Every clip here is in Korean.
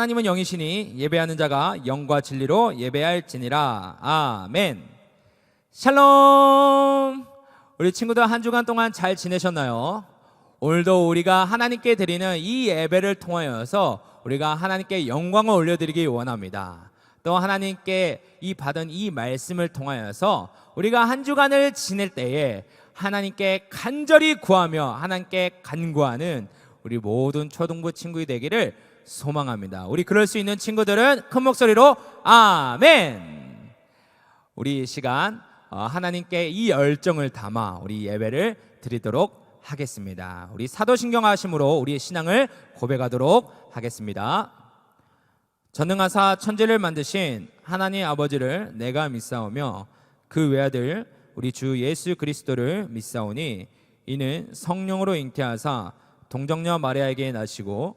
하나님은 영이시니 예배하는 자가 영과 진리로 예배할지니라. 아멘. 샬롬. 우리 친구들 한 주간 동안 잘 지내셨나요? 오늘도 우리가 하나님께 드리는 이 예배를 통하여서 우리가 하나님께 영광을 올려드리기 원합니다. 또 하나님께 이 받은 이 말씀을 통하여서 우리가 한 주간을 지낼 때에 하나님께 간절히 구하며 하나님께 간구하는 우리 모든 초등부 친구이 되기를 소망합니다. 우리 그럴 수 있는 친구들은 큰 목소리로 아멘. 우리 이 시간 어, 하나님께 이 열정을 담아 우리 예배를 드리도록 하겠습니다. 우리 사도신경 하심으로 우리의 신앙을 고백하도록 하겠습니다. 전능하사 천지를 만드신 하나님 아버지를 내가 믿사오며 그 외아들 우리 주 예수 그리스도를 믿사오니 이는 성령으로 잉태하사 동정녀 마리아에게 나시고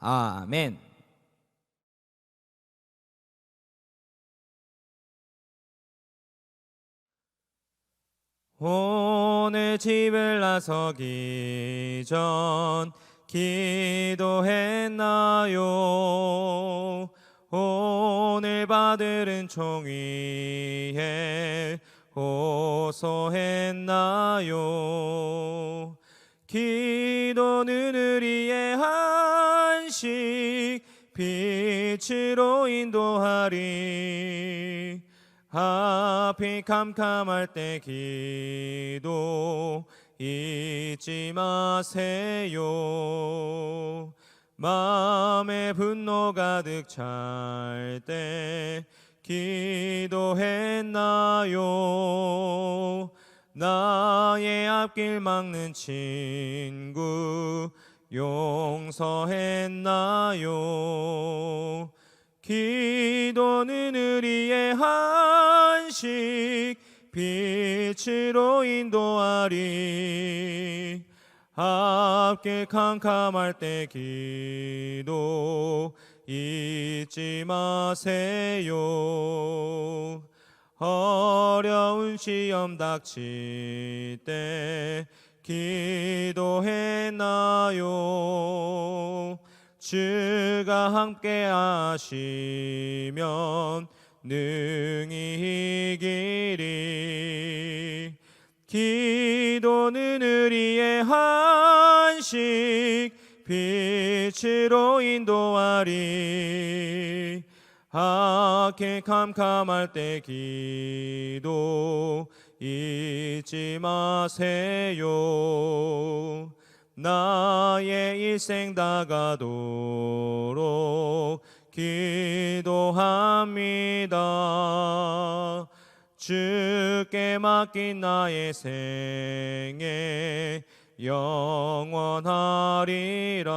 아멘 오늘 집을 나서기 전 기도했나요? 오늘 받들은 총위에 호소했나요? 기도는 우리의 한식 빛으로 인도하리. 앞이 캄캄할 때 기도 잊지 마세요. 마음에 분노 가득 찰 때 기도했나요 나의 앞길 막는 친구 용서했나요? 기도는 우리의 한식 빛으로 인도하리. 앞길 캄캄할 때 기도 잊지 마세요 어려운 시험 닥칠 때 기도했나요? 주가 함께 하시면 능히 이기리 기도는 우리의 한식 빛으로 인도하리 악해 캄캄할 때 기도 잊지 마세요 나의 일생 다가도록 기도합니다. 주께 맡긴 나의 생애 영원하리라.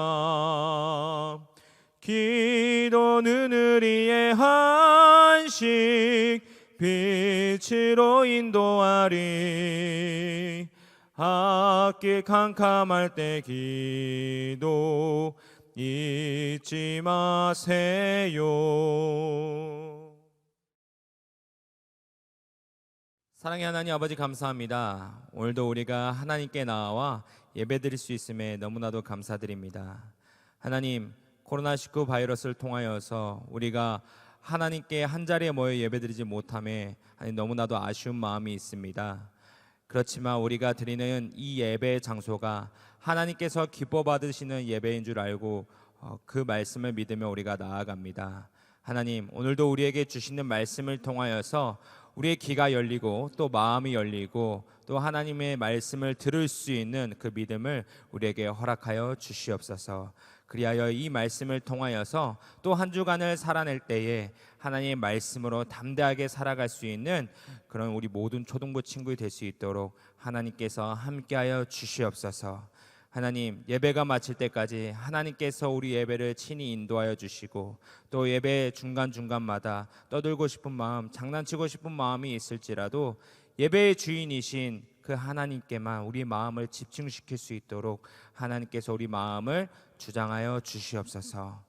기도는 우리의 한식 빛으로 인도하리. 앞길 캄캄할 때 기도 잊지 마세요. 사랑의 하나님 아버지 감사합니다. 오늘도 우리가 하나님께 나와 예배드릴 수 있음에 너무나도 감사드립니다. 하나님 코로나19 바이러스를 통하여서 우리가 하나님께 한 자리에 모여 예배드리지 못함에 너무나도 아쉬운 마음이 있습니다. 그렇지만 우리가 드리는 이 예배 장소가 하나님께서 기뻐 받으시는 예배인 줄 알고 어, 그 말씀을 믿으며 우리가 나아갑니다. 하나님 오늘도 우리에게 주시는 말씀을 통하여서 우리의 귀가 열리고 또 마음이 열리고 또 하나님의 말씀을 들을 수 있는 그 믿음을 우리에게 허락하여 주시옵소서. 그리하여 이 말씀을 통하여서 또 한 주간을 살아낼 때에 하나님의 말씀으로 담대하게 살아갈 수 있는 그런 우리 모든 초등부 친구이 될 수 있도록 하나님께서 함께하여 주시옵소서. 하나님 예배가 마칠 때까지 하나님께서 우리 예배를 친히 인도하여 주시고 또 예배 중간 중간마다 떠들고 싶은 마음, 장난치고 싶은 마음이 있을지라도 예배의 주인이신 그 하나님께만 우리 마음을 집중시킬 수 있도록 하나님께서 우리 마음을 주장하여 주시옵소서.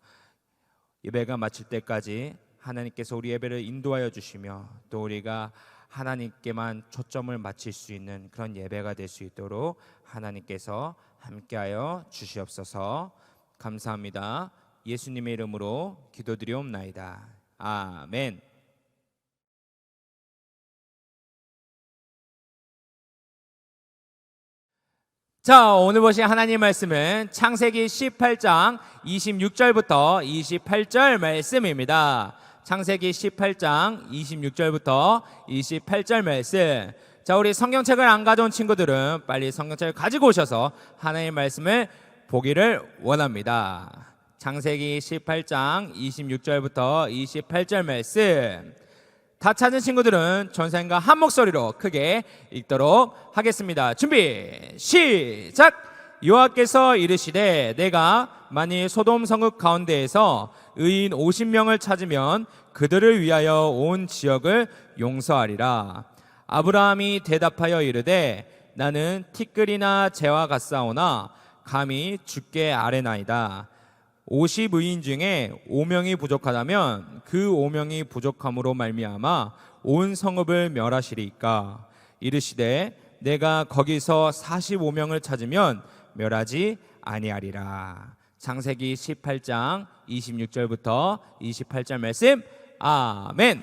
예배가 마칠 때까지 하나님께서 우리 예배를 인도하여 주시며 또 우리가 하나님께만 초점을 맞출 수 있는 그런 예배가 될 수 있도록 하나님께서 함께하여 주시옵소서. 감사합니다. 예수님의 이름으로 기도드리옵나이다. 아멘. 자, 오늘 보신 하나님 말씀은 창세기 18장 26절부터 28절 말씀입니다. 창세기 18장 26절부터 28절 말씀. 자, 우리 성경책을 안 가져온 친구들은 빨리 성경책을 가지고 오셔서 하나님 말씀을 보기를 원합니다. 창세기 18장 26절부터 28절 말씀. 다 찾은 친구들은 전생과 한 목소리로 크게 읽도록 하겠습니다. 준비 시작. 여호와께서 이르시되 내가 만일 소돔 성읍 가운데에서 의인 50명을 찾으면 그들을 위하여 온 지역을 용서하리라. 아브라함이 대답하여 이르되 나는 티끌이나 재와 같사오나 감히 죽게 아뢰나이다. 50의인 중에 5명이 부족하다면 그 5명이 부족함으로 말미암아 온 성읍을 멸하시리까? 이르시되 내가 거기서 45명을 찾으면 멸하지 아니하리라. 창세기 18장 26절부터 28절 말씀. 아멘.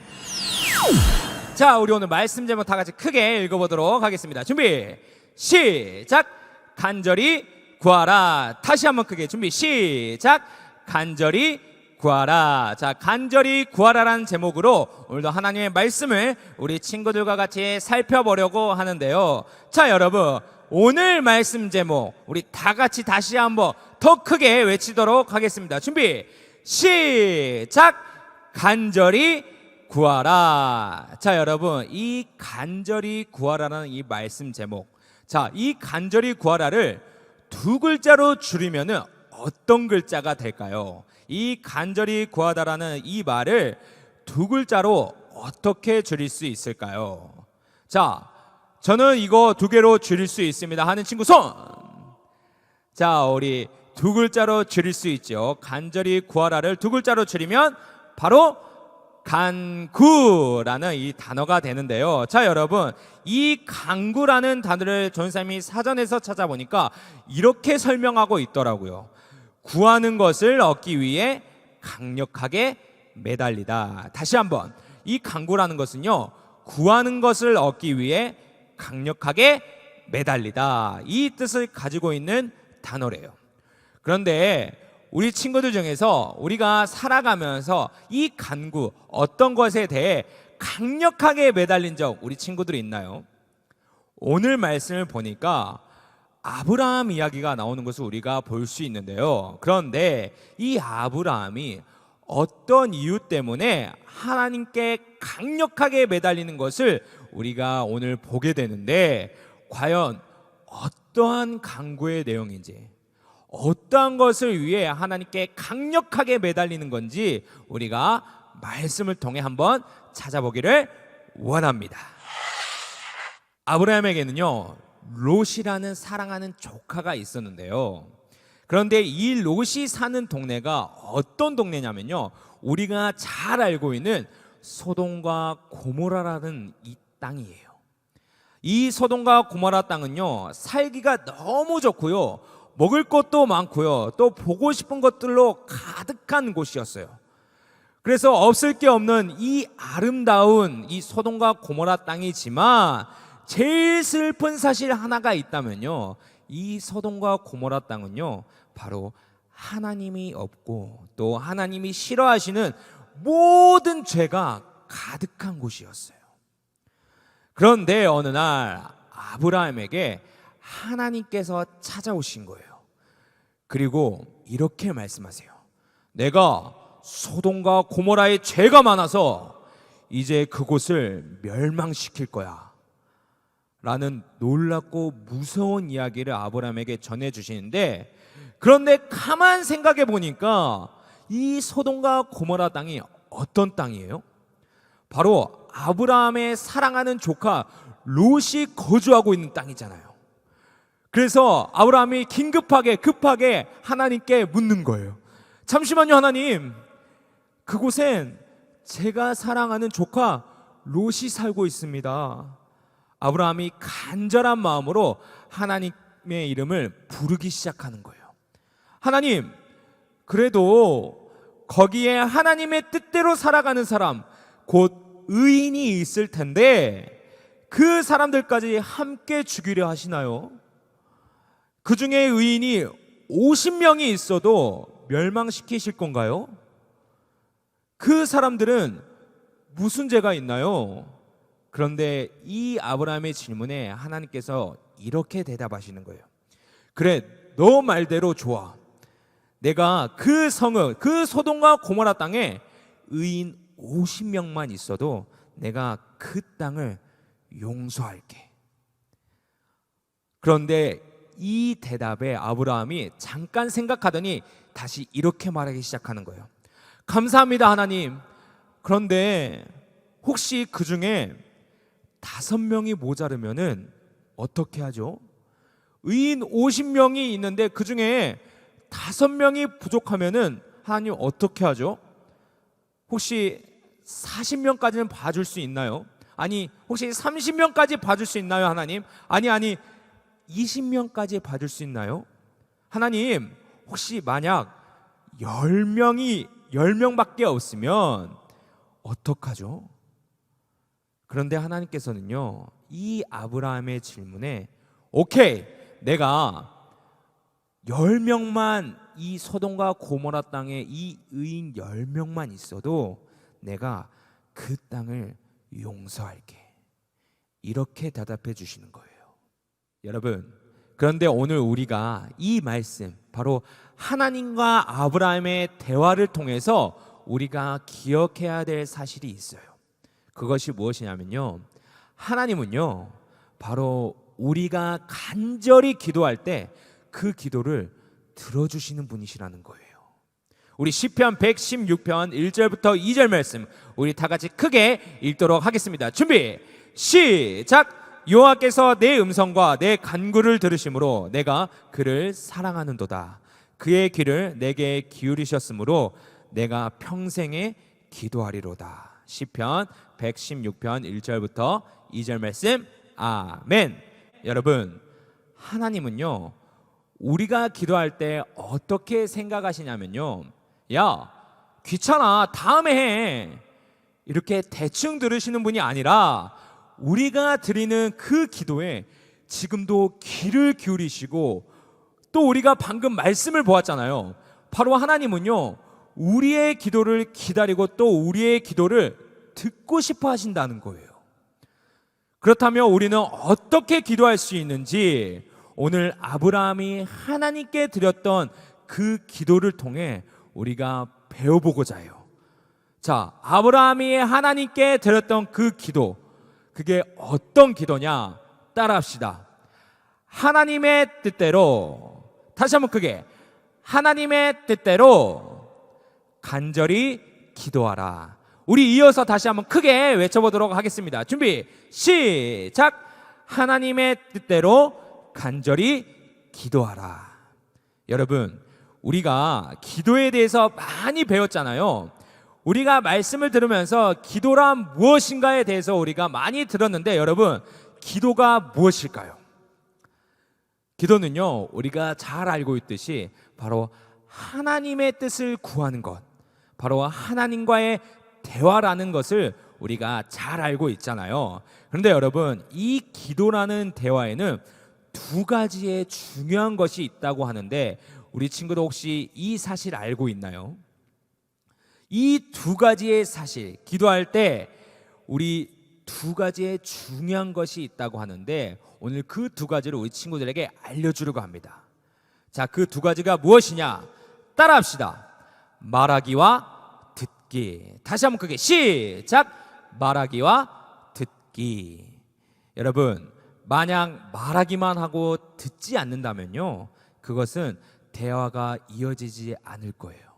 자 우리 오늘 말씀 제목 다 같이 크게 읽어보도록 하겠습니다. 준비 시작! 간절히 구하라. 다시 한번 크게 준비 시작. 간절히 구하라. 자, 간절히 구하라라는 제목으로 오늘도 하나님의 말씀을 우리 친구들과 같이 살펴보려고 하는데요. 자, 여러분. 오늘 말씀 제목 우리 다 같이 다시 한번 더 크게 외치도록 하겠습니다. 준비. 시작. 간절히 구하라. 자, 여러분. 이 간절히 구하라라는 이 말씀 제목. 자, 이 간절히 구하라를 두 글자로 줄이면은 어떤 글자가 될까요? 이 간절히 구하다라는 이 말을 두 글자로 어떻게 줄일 수 있을까요? 자, 저는 이거 두 개로 줄일 수 있습니다. 하는 친구 손. 자, 우리 두 글자로 줄일 수 있죠. 간절히 구하라를 두 글자로 줄이면 바로 간구라는 이 단어가 되는데요. 자, 여러분, 이 간구라는 단어를 전사님이 사전에서 찾아보니까 이렇게 설명하고 있더라고요. 구하는 것을 얻기 위해 강력하게 매달리다. 다시 한번. 이 간구라는 것은요, 구하는 것을 얻기 위해 강력하게 매달리다. 이 뜻을 가지고 있는 단어래요. 그런데 우리 친구들 중에서 우리가 살아가면서 이 간구 어떤 것에 대해 강력하게 매달린 적 우리 친구들이 있나요? 오늘 말씀을 보니까 아브라함 이야기가 나오는 것을 우리가 볼 수 있는데요. 그런데 이 아브라함이 어떤 이유 때문에 하나님께 강력하게 매달리는 것을 우리가 오늘 보게 되는데 과연 어떠한 강구의 내용인지 어떠한 것을 위해 하나님께 강력하게 매달리는 건지 우리가 말씀을 통해 한번 찾아보기를 원합니다. 아브라함에게는요, 롯이라는 사랑하는 조카가 있었는데요. 그런데 이 롯이 사는 동네가 어떤 동네냐면요. 우리가 잘 알고 있는 소돔과 고모라라는 이 땅이에요. 이 소돔과 고모라 땅은요, 살기가 너무 좋고요. 먹을 것도 많고요. 또 보고 싶은 것들로 가득한 곳이었어요. 그래서 없을 게 없는 이 아름다운 이 소돔과 고모라 땅이지만 제일 슬픈 사실 하나가 있다면요. 이 소돔과 고모라 땅은요. 바로 하나님이 없고 또 하나님이 싫어하시는 모든 죄가 가득한 곳이었어요. 그런데 어느 날 아브라함에게 하나님께서 찾아오신 거예요. 그리고 이렇게 말씀하세요. 내가 소돔과 고모라의 죄가 많아서 이제 그곳을 멸망시킬 거야. 라는 놀랍고 무서운 이야기를 아브라함에게 전해 주시는데 그런데 가만 생각해 보니까 이 소돔과 고모라 땅이 어떤 땅이에요? 바로 아브라함의 사랑하는 조카 롯이 거주하고 있는 땅이잖아요. 그래서 아브라함이 긴급하게 급하게 하나님께 묻는 거예요. 잠시만요, 하나님. 그곳엔 제가 사랑하는 조카 롯이 살고 있습니다. 아브라함이 간절한 마음으로 하나님의 이름을 부르기 시작하는 거예요. 하나님, 그래도 거기에 하나님의 뜻대로 살아가는 사람, 곧 의인이 있을 텐데 그 사람들까지 함께 죽이려 하시나요? 그 중에 의인이 50명이 있어도 멸망시키실 건가요? 그 사람들은 무슨 죄가 있나요? 그런데 이 아브라함의 질문에 하나님께서 이렇게 대답하시는 거예요. 그래, 너 말대로 좋아. 내가 그 성을, 그 소돔과 고모라 땅에 의인 50명만 있어도 내가 그 땅을 용서할게. 그런데 이 대답에 아브라함이 잠깐 생각하더니 다시 이렇게 말하기 시작하는 거예요. 감사합니다, 하나님. 그런데 혹시 그 중에 다섯 명이 모자르면은 어떻게 하죠? 의인 50명이 있는데 그 중에 다섯 명이 부족하면은 하나님 어떻게 하죠? 혹시 40명까지는 봐줄 수 있나요? 아니 혹시 30명까지 봐줄 수 있나요, 하나님? 아니 아니 20명까지 봐줄 수 있나요? 하나님 혹시 만약 10명이 10명밖에 없으면 어떡하죠? 그런데 하나님께서는요, 이 아브라함의 질문에, 오케이, 내가 10명만 이 소돔과 고모라 땅에 이 의인 10명만 있어도 내가 그 땅을 용서할게. 이렇게 대답해 주시는 거예요. 여러분, 그런데 오늘 우리가 이 말씀, 바로 하나님과 아브라함의 대화를 통해서 우리가 기억해야 될 사실이 있어요. 그것이 무엇이냐면요. 하나님은요, 바로 우리가 간절히 기도할 때 그 기도를 들어주시는 분이시라는 거예요. 우리 시편 116편 1절부터 2절 말씀 우리 다 같이 크게 읽도록 하겠습니다. 준비 시작. 여호와께서 내 음성과 내 간구를 들으심으로 내가 그를 사랑하는도다. 그의 귀를 내게 기울이셨으므로 내가 평생에 기도하리로다. 시편 116편 1절부터 2절 말씀. 아멘. 여러분, 하나님은요. 우리가 기도할 때 어떻게 생각하시냐면요. 야, 귀찮아. 다음에 해. 이렇게 대충 들으시는 분이 아니라 우리가 드리는 그 기도에 지금도 귀를 기울이시고 또 우리가 방금 말씀을 보았잖아요. 바로 하나님은요. 우리의 기도를 기다리고 또 우리의 기도를 듣고 싶어 하신다는 거예요. 그렇다면 우리는 어떻게 기도할 수 있는지 오늘 아브라함이 하나님께 드렸던 그 기도를 통해 우리가 배워보고자 해요. 자, 아브라함이 하나님께 드렸던 그 기도, 그게 어떤 기도냐? 따라합시다. 하나님의 뜻대로, 다시 한번 크게, 하나님의 뜻대로 간절히 기도하라. 우리 이어서 다시 한번 크게 외쳐보도록 하겠습니다. 준비, 시작! 하나님의 뜻대로 간절히 기도하라. 여러분, 우리가 기도에 대해서 많이 배웠잖아요. 우리가 말씀을 들으면서 기도란 무엇인가에 대해서 우리가 많이 들었는데 여러분, 기도가 무엇일까요? 기도는요, 우리가 잘 알고 있듯이 바로 하나님의 뜻을 구하는 것, 바로 하나님과의 대화라는 것을 우리가 잘 알고 있잖아요. 그런데 여러분, 이 기도라는 대화에는 두 가지의 중요한 것이 있다고 하는데 우리 친구도 혹시 이 사실 알고 있나요? 이 두 가지의 사실, 기도할 때 우리 두 가지의 중요한 것이 있다고 하는데 오늘 그 두 가지를 우리 친구들에게 알려주려고 합니다. 자, 그 두 가지가 무엇이냐? 따라합시다. 말하기와 듣기. 다시 한번 크게 시작. 말하기와 듣기. 여러분, 마냥 말하기만 하고 듣지 않는다면요. 그것은 대화가 이어지지 않을 거예요.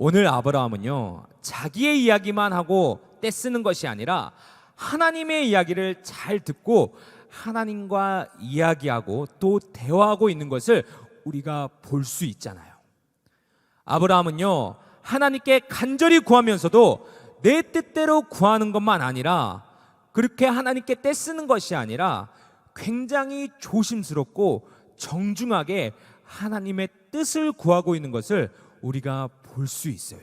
오늘 아브라함은요, 자기의 이야기만 하고 떼쓰는 것이 아니라 하나님의 이야기를 잘 듣고 하나님과 이야기하고 또 대화하고 있는 것을 우리가 볼 수 있잖아요. 아브라함은요, 하나님께 간절히 구하면서도 내 뜻대로 구하는 것만 아니라 그렇게 하나님께 떼쓰는 것이 아니라 굉장히 조심스럽고 정중하게 하나님의 뜻을 구하고 있는 것을 우리가 볼 수 있어요.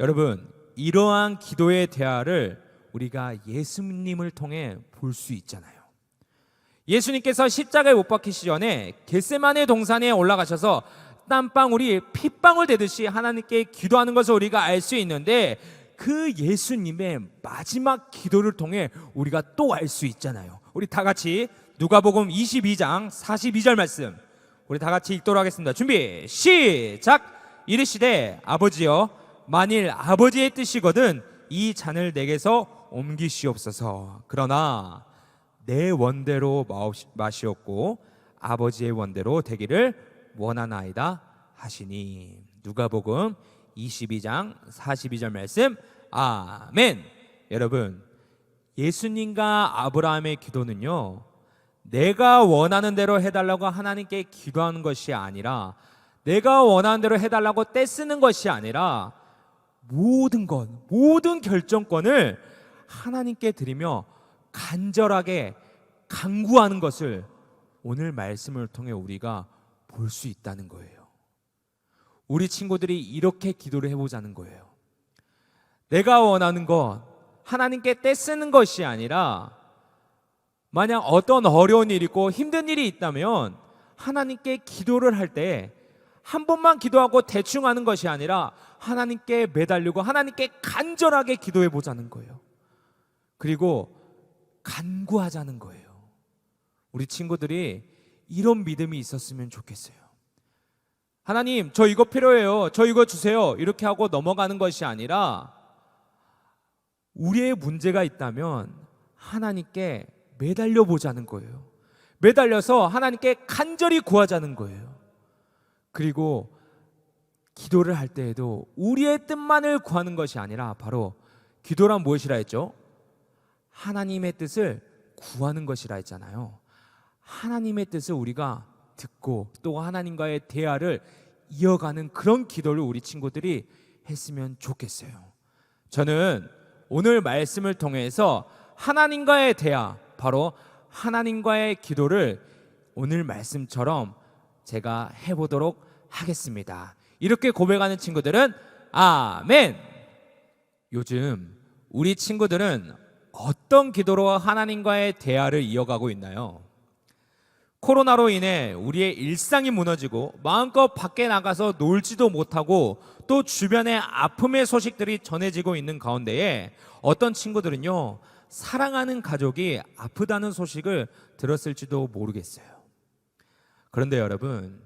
여러분, 이러한 기도의 대화를 우리가 예수님을 통해 볼 수 있잖아요. 예수님께서 십자가에 못 박히시 전에 겟세만의 동산에 올라가셔서 땀방울이 핏방울 되듯이 하나님께 기도하는 것을 우리가 알 수 있는데 그 예수님의 마지막 기도를 통해 우리가 또 알 수 있잖아요. 우리 다 같이 누가복음 22장 42절 말씀 우리 다 같이 읽도록 하겠습니다. 준비 시작. 이르시되 아버지여 만일 아버지의 뜻이거든 이 잔을 내게서 옮기시옵소서. 그러나 내 원대로 마시옵고 아버지의 원대로 되기를 원하나이다 하시니 누가복음 22장 42절 말씀 아멘. 여러분 예수님과 아브라함의 기도는요. 내가 원하는 대로 해달라고 하나님께 기도하는 것이 아니라 내가 원하는 대로 해달라고 떼쓰는 것이 아니라 모든 것, 모든 결정권을 하나님께 드리며 간절하게 간구하는 것을 오늘 말씀을 통해 우리가 볼 수 있다는 거예요. 우리 친구들이 이렇게 기도를 해보자는 거예요. 내가 원하는 것, 하나님께 떼쓰는 것이 아니라 만약 어떤 어려운 일이 있고 힘든 일이 있다면 하나님께 기도를 할 때 한 번만 기도하고 대충 하는 것이 아니라 하나님께 매달리고 하나님께 간절하게 기도해 보자는 거예요. 그리고 간구하자는 거예요. 우리 친구들이 이런 믿음이 있었으면 좋겠어요. 하나님, 저 이거 필요해요. 저 이거 주세요. 이렇게 하고 넘어가는 것이 아니라 우리의 문제가 있다면 하나님께 매달려 보자는 거예요. 매달려서 하나님께 간절히 구하자는 거예요. 그리고 기도를 할 때에도 우리의 뜻만을 구하는 것이 아니라 바로 기도란 무엇이라 했죠? 하나님의 뜻을 구하는 것이라 했잖아요. 하나님의 뜻을 우리가 듣고 또 하나님과의 대화를 이어가는 그런 기도를 우리 친구들이 했으면 좋겠어요. 저는 오늘 말씀을 통해서 하나님과의 대화, 바로 하나님과의 기도를 오늘 말씀처럼 제가 해보도록 하겠습니다. 이렇게 고백하는 친구들은 아멘. 요즘 우리 친구들은 어떤 기도로 하나님과의 대화를 이어가고 있나요? 코로나로 인해 우리의 일상이 무너지고 마음껏 밖에 나가서 놀지도 못하고 또 주변에 아픔의 소식들이 전해지고 있는 가운데에 어떤 친구들은요 사랑하는 가족이 아프다는 소식을 들었을지도 모르겠어요. 그런데 여러분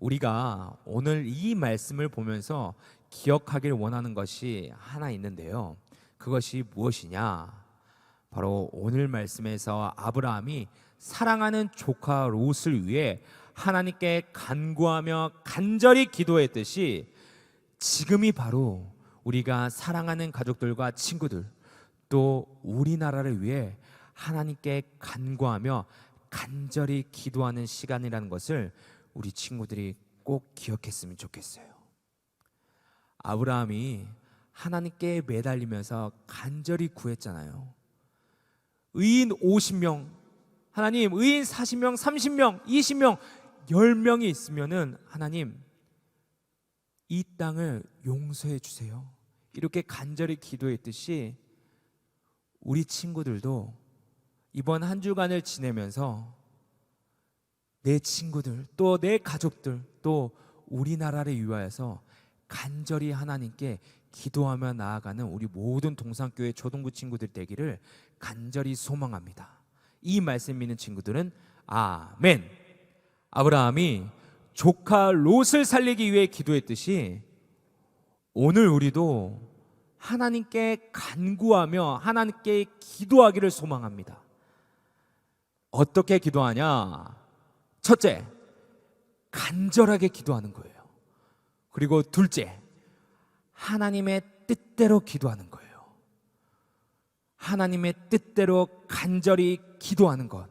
우리가 오늘 이 말씀을 보면서 기억하길 원하는 것이 하나 있는데요. 그것이 무엇이냐? 바로 오늘 말씀에서 아브라함이 사랑하는 조카 롯을 위해 하나님께 간구하며 간절히 기도했듯이 지금이 바로 우리가 사랑하는 가족들과 친구들 또 우리나라를 위해 하나님께 간구하며 간절히 기도하는 시간이라는 것을 우리 친구들이 꼭 기억했으면 좋겠어요. 아브라함이 하나님께 매달리면서 간절히 구했잖아요. 의인 50명, 하나님 의인 40명, 30명, 20명, 10명이 있으면은 하나님 이 땅을 용서해 주세요. 이렇게 간절히 기도했듯이 우리 친구들도 이번 한 주간을 지내면서 내 친구들 또 내 가족들 또 우리나라를 위하여서 간절히 하나님께 기도하며 나아가는 우리 모든 동산교회 초등부 친구들 되기를 간절히 소망합니다. 이 말씀 믿는 친구들은 아멘. 아브라함이 조카 롯을 살리기 위해 기도했듯이 오늘 우리도 하나님께 간구하며 하나님께 기도하기를 소망합니다. 어떻게 기도하냐? 첫째, 간절하게 기도하는 거예요. 그리고 둘째, 하나님의 뜻대로 기도하는 거예요. 하나님의 뜻대로 간절히 기도하는 것.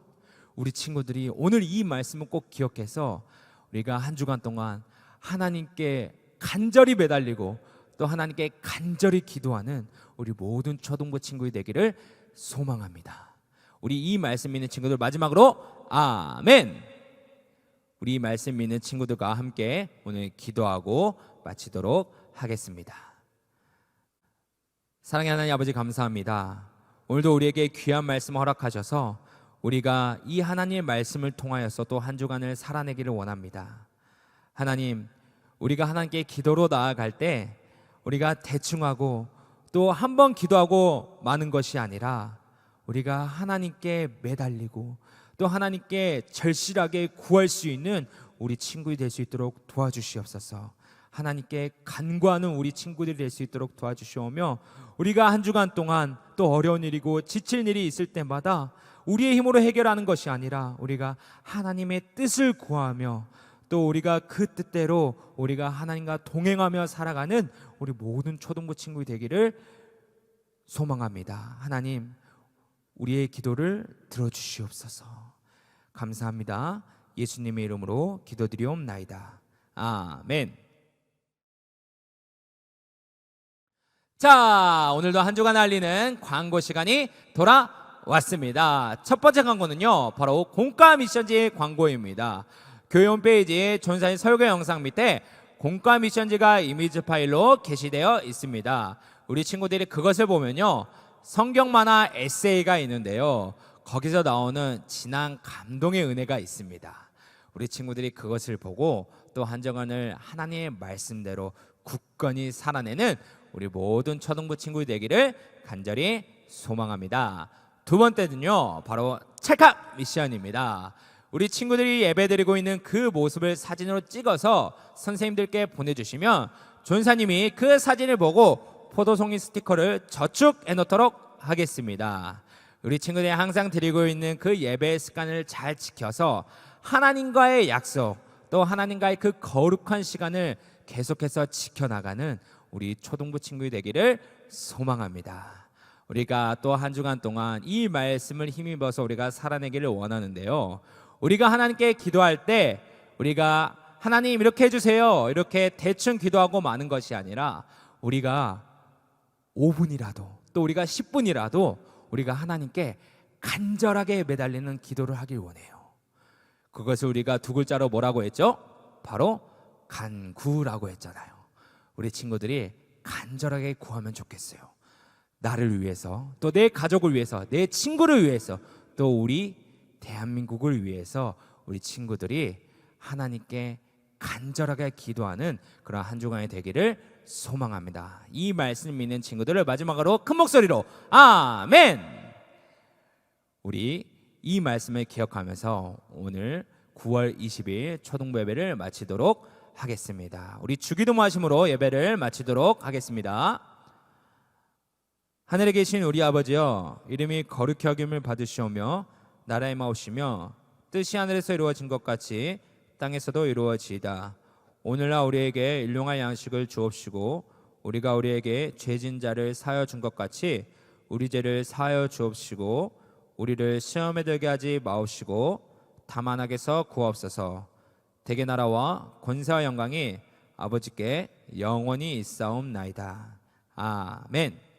우리 친구들이 오늘 이 말씀을 꼭 기억해서 우리가 한 주간 동안 하나님께 간절히 매달리고 또 하나님께 간절히 기도하는 우리 모든 초등부 친구이 되기를 소망합니다. 우리 이 말씀 믿는 친구들 마지막으로 아멘. 우리 이 말씀 믿는 친구들과 함께 오늘 기도하고 마치도록 하겠습니다. 사랑의 하나님 아버지 감사합니다. 오늘도 우리에게 귀한 말씀 허락하셔서 우리가 이 하나님의 말씀을 통하여서 또 한 주간을 살아내기를 원합니다. 하나님, 우리가 하나님께 기도로 나아갈 때 우리가 대충 하고 또 한 번 기도하고 마는 것이 아니라 우리가 하나님께 매달리고 또 하나님께 절실하게 구할 수 있는 우리 친구이 될 수 있도록 도와주시옵소서. 하나님께 간구하는 우리 친구들이 될 수 있도록 도와주시오며 우리가 한 주간 동안 또 어려운 일이고 지칠 일이 있을 때마다 우리의 힘으로 해결하는 것이 아니라 우리가 하나님의 뜻을 구하며 또 우리가 그 뜻대로 우리가 하나님과 동행하며 살아가는 우리 모든 초등부 친구 되기를 소망합니다. 하나님, 우리의 기도를 들어주시옵소서. 감사합니다. 예수님의 이름으로 기도드리옵나이다. 아멘. 자, 오늘도 한 주간 알리는 광고 시간이 돌아왔습니다. 첫 번째 광고는요, 바로 공과 미션지 광고입니다. 교회 홈페이지 전사인 설교 영상 밑에 공과 미션지가 이미지 파일로 게시되어 있습니다. 우리 친구들이 그것을 보면요, 성경 만화 에세이가 있는데요. 거기서 나오는 진한 감동의 은혜가 있습니다. 우리 친구들이 그것을 보고 또한 주간을 하나님의 말씀대로 굳건히 살아내는 우리 모든 초등부 친구 되기를 간절히 소망합니다. 두 번째는요, 바로 찰칵 미션입니다. 우리 친구들이 예배드리고 있는 그 모습을 사진으로 찍어서 선생님들께 보내주시면 전사님이 그 사진을 보고 포도송이 스티커를 저축 해 놓도록 하겠습니다. 우리 친구들이 항상 드리고 있는 그 예배의 습관을 잘 지켜서 하나님과의 약속 또 하나님과의 그 거룩한 시간을 계속해서 지켜나가는 우리 초등부 친구이 되기를 소망합니다. 우리가 또 한 주간 동안 이 말씀을 힘입어서 우리가 살아내기를 원하는데요. 우리가 하나님께 기도할 때 우리가 하나님 이렇게 해주세요. 이렇게 대충 기도하고 마는 것이 아니라 우리가 5분이라도 또 우리가 10분이라도 우리가 하나님께 간절하게 매달리는 기도를 하길 원해요. 그것을 우리가 두 글자로 뭐라고 했죠? 바로 간구라고 했잖아요. 우리 친구들이 간절하게 구하면 좋겠어요. 나를 위해서, 또 내 가족을 위해서, 내 친구를 위해서, 또 우리 대한민국을 위해서 우리 친구들이 하나님께 간절하게 기도하는 그런 한 주간이 되기를 소망합니다. 이 말씀 믿는 친구들을 마지막으로 큰 목소리로 아멘. 우리 이 말씀을 기억하면서 오늘 9월 20일 초등부 예배를 마치도록 하겠습니다. 우리 주기도 마심으로 예배를 마치도록 하겠습니다. 하늘에 계신 우리 아버지여 이름이 거룩히 여김을 받으시오며 나라의 마오시며 뜻이 하늘에서 이루어진 것 같이 땅에서도 이루어지이다. 오늘날 우리에게 일용할 양식을 주옵시고 우리가 우리에게 죄진 자를 사하여 준 것 같이 우리 죄를 사하여 주옵시고 우리를 시험에 들게 하지 마옵시고 다만 악에서 구하옵소서. 대개 나라와 권세와 영광이 아버지께 영원히 있사옵나이다. 아멘.